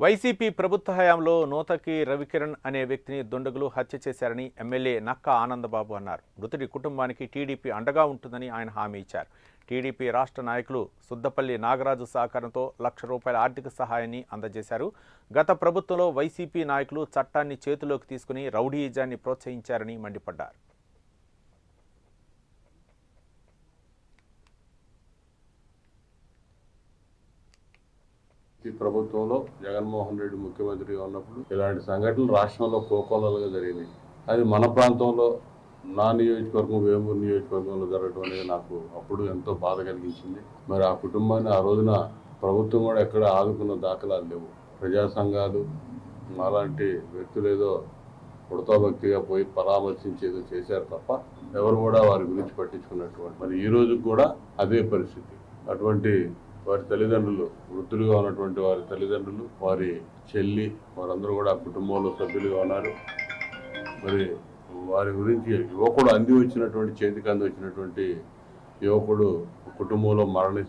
YCP ప్రభుత్వ హయాంలో నూతకి రవికిరణ్ అనే వ్యక్తిని దుండగులు హత్య చేశారని ఎమ్మెల్యే నక్కా ఆనందబాబు అన్నారు. మృతుడి కుటుంబానికి టీడీపీ అండగా ఉంటుందని ఆయన హామీ ఇచ్చారు. టీడీపీ రాష్ట్ర నాయకులు సుద్దపల్లి నాగరాజు సహకారంతో లక్ష రూపాయల ఆర్థిక సహాయాన్ని అందజేశారు. గత ప్రభుత్వంలో వైసీపీ నాయకులు చట్టాన్ని చేతిలోకి తీసుకుని రౌడీయిజాన్ని ప్రోత్సహించారని మండిపడ్డారు. ఈ ప్రభుత్వంలో జగన్మోహన్ రెడ్డి ముఖ్యమంత్రిగా ఉన్నప్పుడు ఇలాంటి సంఘటనలు రాష్ట్రంలో కోకోలలుగా జరిగినాయి. అది మన ప్రాంతంలో నా నియోజకవర్గం వేమూరు నియోజకవర్గంలో జరగడం అనేది నాకు అప్పుడు ఎంతో బాధ కలిగించింది. మరి ఆ కుటుంబాన్ని ఆ రోజున ప్రభుత్వం కూడా ఎక్కడ ఆదుకున్న దాఖలాలు లేవు. ప్రజా సంఘాలు అలాంటి వ్యక్తులు ఏదో భక్తిగా పోయి పరామర్శించి ఏదో చేశారు తప్ప ఎవరు కూడా వారి గురించి పట్టించుకున్నటువంటి మరి ఈ రోజు కూడా అదే పరిస్థితి. అటువంటి వారి తల్లిదండ్రులు వృద్ధులుగా ఉన్నటువంటి వారి తల్లిదండ్రులు వారి చెల్లి వారందరూ కూడా ఆ కుటుంబంలో సభ్యులుగా ఉన్నారు. మరి వారి గురించి యువకుడు అంది వచ్చినటువంటి చేతికి అంది వచ్చినటువంటి యువకుడు కుటుంబంలో మరణి